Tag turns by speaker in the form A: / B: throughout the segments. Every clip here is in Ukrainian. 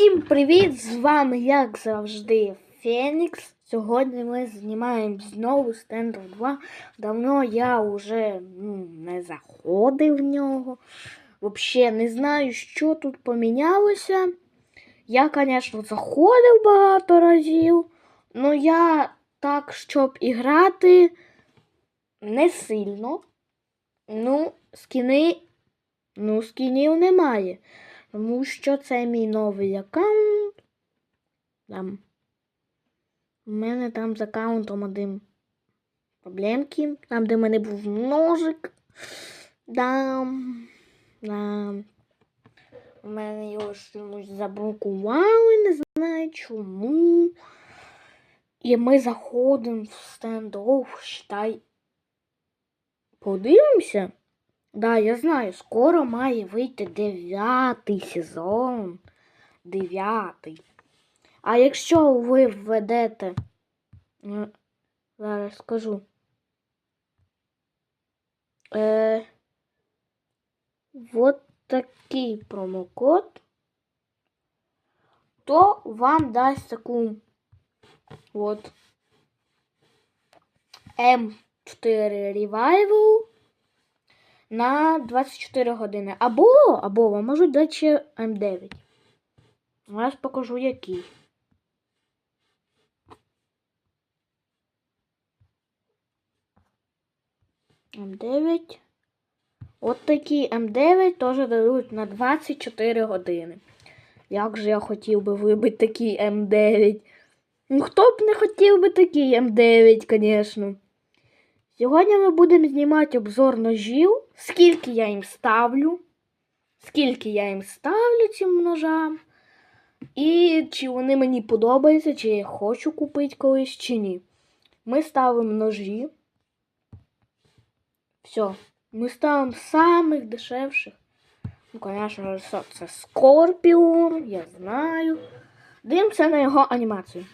A: Всім привіт! З вами, як завжди, Фенікс. Сьогодні ми знімаємо знову Стендер 2. Давно я вже ну, не заходив в нього. Взагалі не знаю, що тут помінялося. Я, звісно, заходив багато разів, але я так, щоб і грати не сильно. Ну, скіни, ну, скінів немає. Тому що це мій новий аккаунт. Там. У мене там з аккаунтом один проблемки. Там, де в мене був ножик. Да. Да. У мене його чомусь заблокували, не знаю чому. І ми заходимо в стендофф, считай. Подивимося. Да, я знаю, скоро має вийти дев'ятий сезон. Дев'ятий. А якщо ви введете. е, Зараз скажу. Е, вот такий промокод, то вам дасть таку от М4 Revival на 24 години. Або, або вам можуть дати ще М9. Зараз покажу який. М9. От такі М9 теж дадуть на 24 години. Як же я хотів би вибити такий М9? Ну, хто б не хотів би такий М9, звісно. Сьогодні ми будемо знімати обзор ножів, скільки я їм ставлю, скільки я їм ставлю цим ножам, і чи вони мені подобаються, чи я хочу купити колись, чи ні. Ми ставимо ножі. Все. Ми ставимо самих дешевших. Ну, звісно, це Скорпіон, я знаю. Дивимося на його анімацію.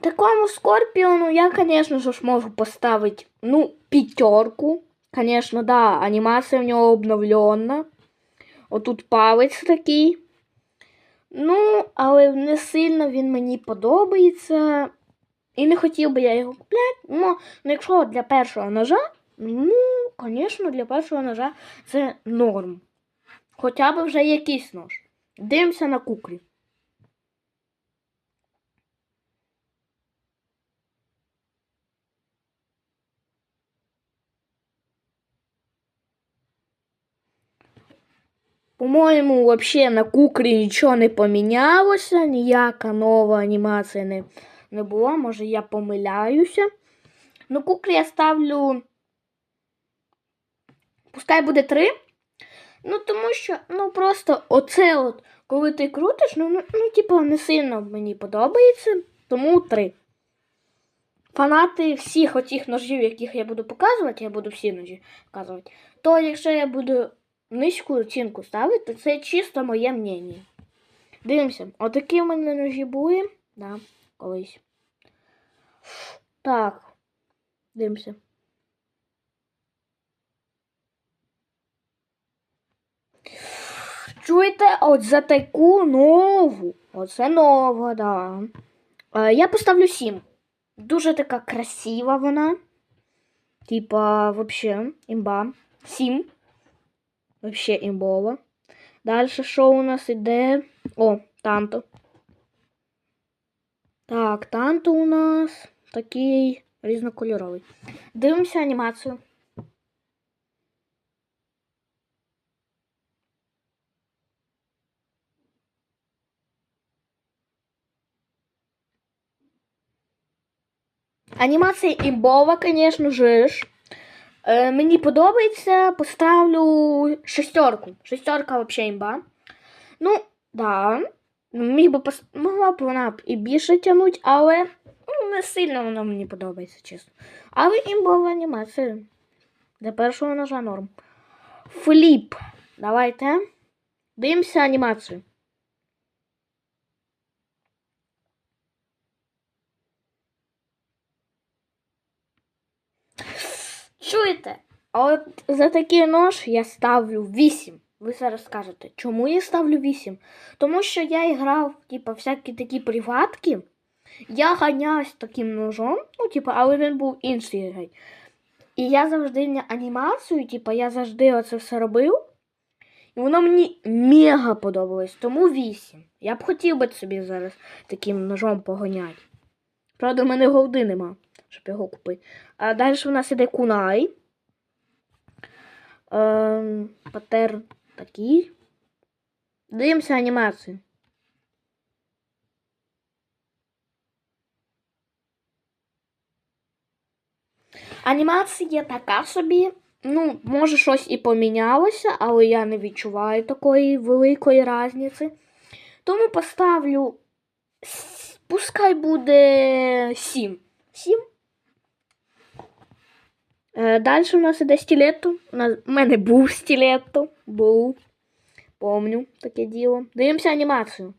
A: Такому Скорпіону я, звісно ж, можу поставити, ну, п'ятерку. Звісно, да, анімація в нього обновлена. Отут палець такий. Ну, але не сильно він мені подобається. І не хотів би я його купляти. Ну, ну якщо для першого ножа, ну, звісно, для першого ножа це норм. Хоча б вже якийсь нож. Дивимося на куклі. По-моєму, вообще на куклі нічого не помінялося, ніяка нова анімація не, не була. Може я помиляюся. Ну, куклі я ставлю. Пускай буде три. Ну, тому що, ну, просто оце от, коли ти крутиш, ну, ну, ну типу, не сильно мені подобається. Тому три. Фанати всіх отих ножів, яких я буду показувати, я буду всі ножі показувати. То якщо я буду низьку оцінку ставити, це чисто моє мнення. Дивимося, отакі в мене ножі були. Да, колись. Так. Дивимося. Чуєте, от за таку нову. Оце нова, да. Е, я поставлю 7. Дуже така красива вона. Типа, вообще, імба. 7. Вообще імбово. Далі що у нас іде? О, танто. Так, танто у нас такий різнокольоровий. Дивимося анімацію. Анімація імбова, звісно ж. Е, мені подобається, поставлю шестерку. Шестерка взагалі імба. Ну, да. Міг би пос... Могла б вона б і більше тягнути, але ну, не сильно вона мені подобається, чесно. Але імбова анімація. Для першого ножа норм. Фліп. Давайте. Дивимося анімацію. Чуєте? А от за такий нож я ставлю 8. Ви зараз скажете, чому я ставлю 8? Тому що я грав, типа, всякі такі приватки. Я ганявся таким ножом, ну, типа, але він був інший геть. І я завжди анімацію, типа, я завжди оце все робив. І воно мені мега подобалось, тому 8. Я б хотів би собі зараз таким ножом поганяти. Правда, в мене голди нема, щоб його купити. А далі у нас іде кунай. Ем, паттерн такий. Дивимося анімацію. Анімація така собі. Ну, може, щось і помінялося, але я не відчуваю такої великої різниці. Тому поставлю. Пускай буде 7. 7. Е, Далі у нас іде стілетто. У мене був стілетто. Був. Помню таке діло. Дивимося анімацію.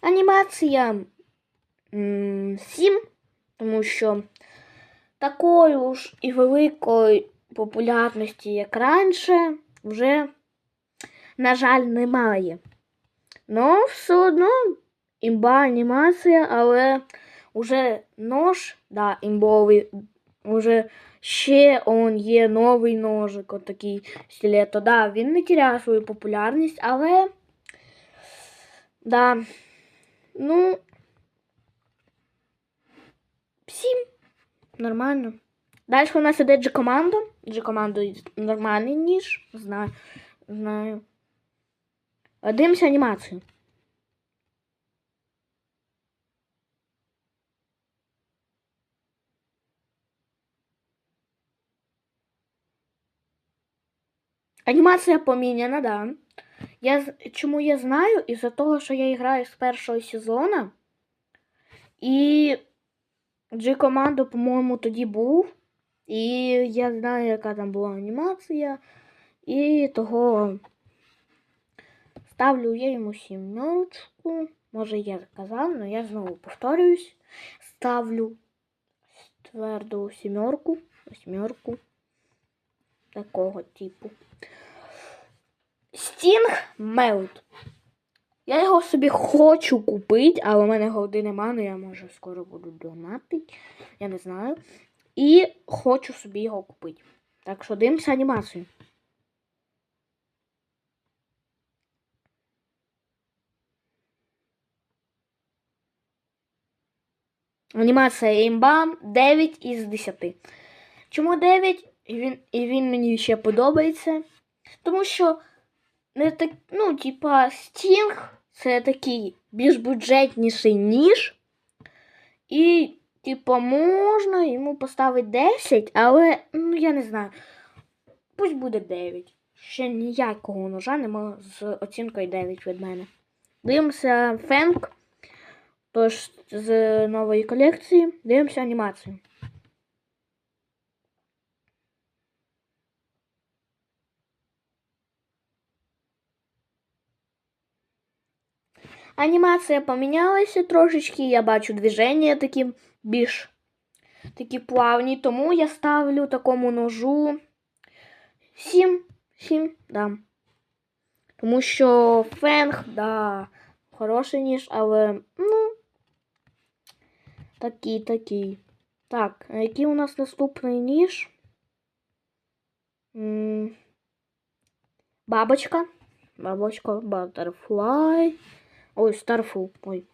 A: Анімація 7, тому що такої ж і великої популярності, як раніше, вже, на жаль, немає. Ну, все одно імба анімація, але уже нож, да, імбовий, уже ще он є новий ножик, отакий стілето. Да, він не теряє свою популярність, але. Да. Ну. Всім. Нормально. Далі у нас іде G-команда. G-команда нормальний ніж. Знаю. Знаю. А Дивимося анімацію. Анімація поміняна, да. Я, чому я знаю? Із-за того, що я граю з першого сезону. І G-команда, по-моєму, тоді був. І я знаю, яка там була анімація. І того ставлю я йому сімерочку. Може, я казав, але я знову повторююсь. Ставлю тверду сімерку. Сімерку. Такого типу. Стінг Мелт. Я його собі хочу купити, але в мене голди нема, але я може скоро буду донатити. Я не знаю. І хочу собі його купити. Так що дивимося анімацію. Анімація імба 9 із 10. Чому 9? І він, і він мені ще подобається. Тому що не так, ну, типа, Стінг це такий більш бюджетніший ніж. І, типа, можна йому поставити 10, але, ну, я не знаю. Пусть буде 9. Ще ніякого ножа нема з оцінкою 9 від мене. Дивимося Фенк. Тож з нової колекції. Дивимося анімацію. Анімація помінялася трошечки, я бачу движення такі більш такі плавні, тому я ставлю такому ножу 7, 7 дам. Тому що фенг, да, хороший ніж, але, ну, такий, такий. Так, а який у нас наступний ніж? М, Бабочка. Бабочка, баттерфлай. Ой, старфу. Ой.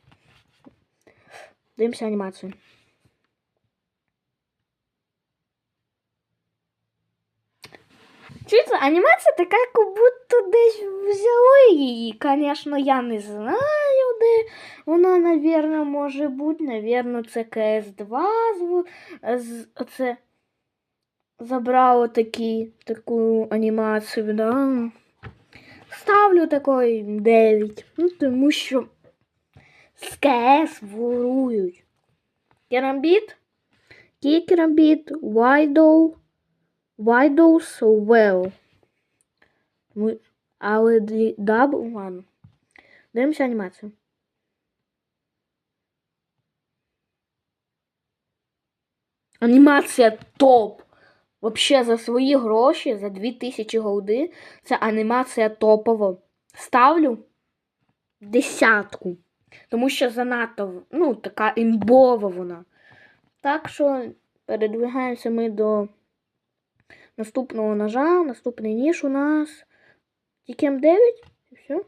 A: Дивимося анімацію. Чуєте, анімація така, як будто десь взяли її. Звісно, я не знаю, де вона, навірно, може бути. Навірно, це КС2 з, з, оце забрало такі, таку анімацію, да. Ставлю такий 9. Ну, тому що з КС ворують. Керамбіт, Кікерамбіт, Вайдоу, Вайдоус, Well. Ми- Але ді- дабл ладно. Дивимося анімацію. Анімація топ. Вообще за свої гроші, за 2000 голди, це анімація топова. Ставлю десятку. Тому що занадто, ну, така імбова вона. Так що передвигаємося ми до наступного ножа. Наступний ніж у нас тільки М9. І все.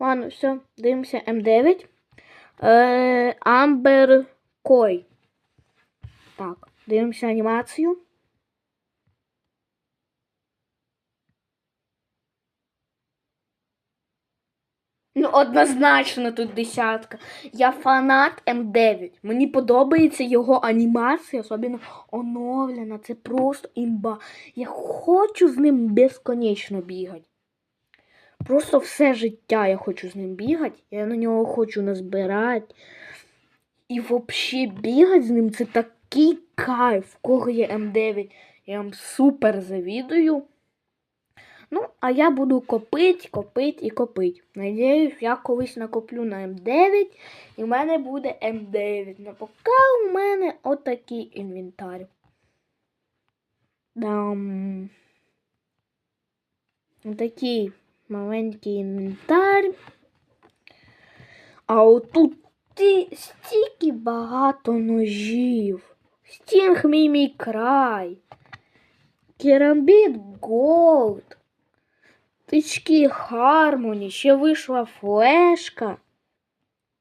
A: Ладно, все, дивимося М9. Е, Амбер Кой. Так, дивимося анімацію. Ну, однозначно тут десятка. Я фанат М9. Мені подобається його анімація, особливо оновлена. Це просто імба. Я хочу з ним безконечно бігати. Просто все життя я хочу з ним бігати. Я на нього хочу назбирати. І взагалі бігати з ним це такий кайф. В кого є М9. Я вам супер завідую. Ну, а я буду копить, копить і копить. Надіюсь, я колись накоплю на М9, і в мене буде М9. Ну, поки у мене отакий інвентар. Дам. Отакий маленький інвентар. А отут ті- стільки багато ножів. Стінг мій мій край. Керамбіт Голд. Тички Хармоні. Ще вийшла флешка.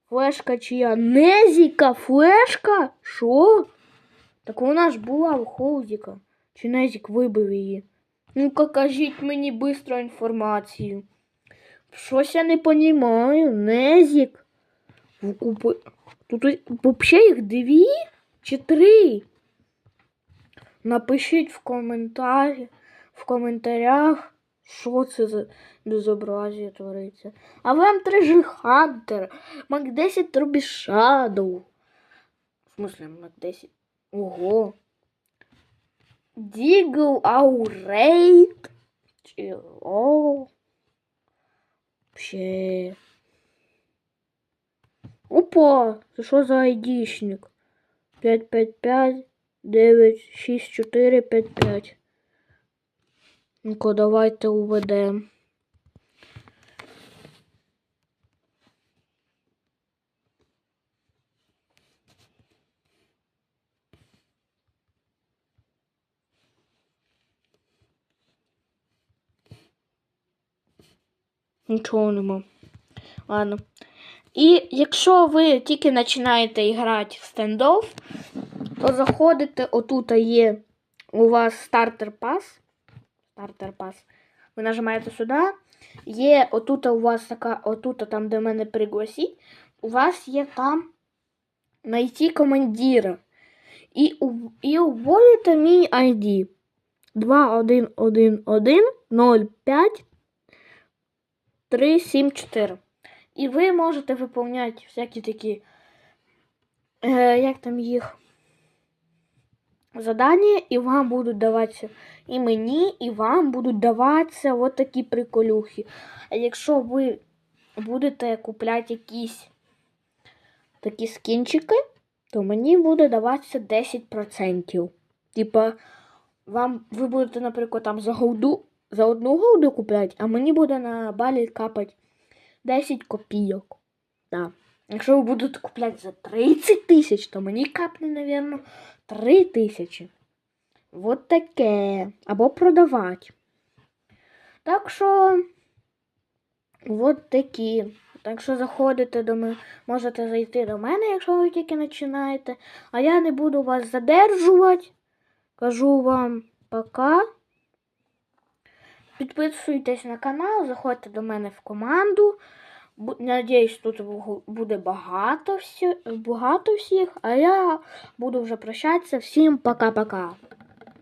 A: Флешка чия? Незіка флешка? Що? Так вона ж була у Холдіка. Чи Незік вибив її? Ну-ка кажіть мені бистро інформацію. Щось я не понімаю. Незік. Ви купи... Тут взагалі їх дві чи три? Напишіть в коментарі, в коментарях, що це за безобразія твориться. А вам три Хантер, Мак 10 Рубі Shadow. В смысле, Мак 10? Ого. Дігл Аурейт. Чи о. Вообще. Опа, це що за айдішник? 555 9 6 4 5 5. Ну-ка, давайте уведемо. Нічого нема. Ладно. І якщо ви тільки починаєте грати в стендов, то заходите, отут є у вас стартер пас. Стартер пас. Ви нажимаєте сюди. Є отут у вас така, отут, там, де мене пригласіть, у вас є там знайти командира. І, і вводите мій ID 211105 374. І ви можете виповняти всякі такі, е, як там їх, задання, і вам будуть даватися і мені, і вам будуть даватися от такі приколюхи. А якщо ви будете купляти якісь такі скінчики, то мені буде даватися 10%. Типа, вам ви будете, наприклад, там за голду, за одну голду купляти, а мені буде на балі капати 10 копійок. Да. Якщо ви будете купляти за 30 тисяч, то мені капне, напевно, 3 тисячі. Вот таке. Або продавати. Так що, от такі. Так що заходите до мене, можете зайти до мене, якщо ви тільки починаєте. А я не буду вас задержувати. Кажу вам пока. Підписуйтесь на канал, заходьте до мене в команду. Надіюсь, тут буде багато, всі, багато всіх. А я буду вже прощатися. Всім пока-пока.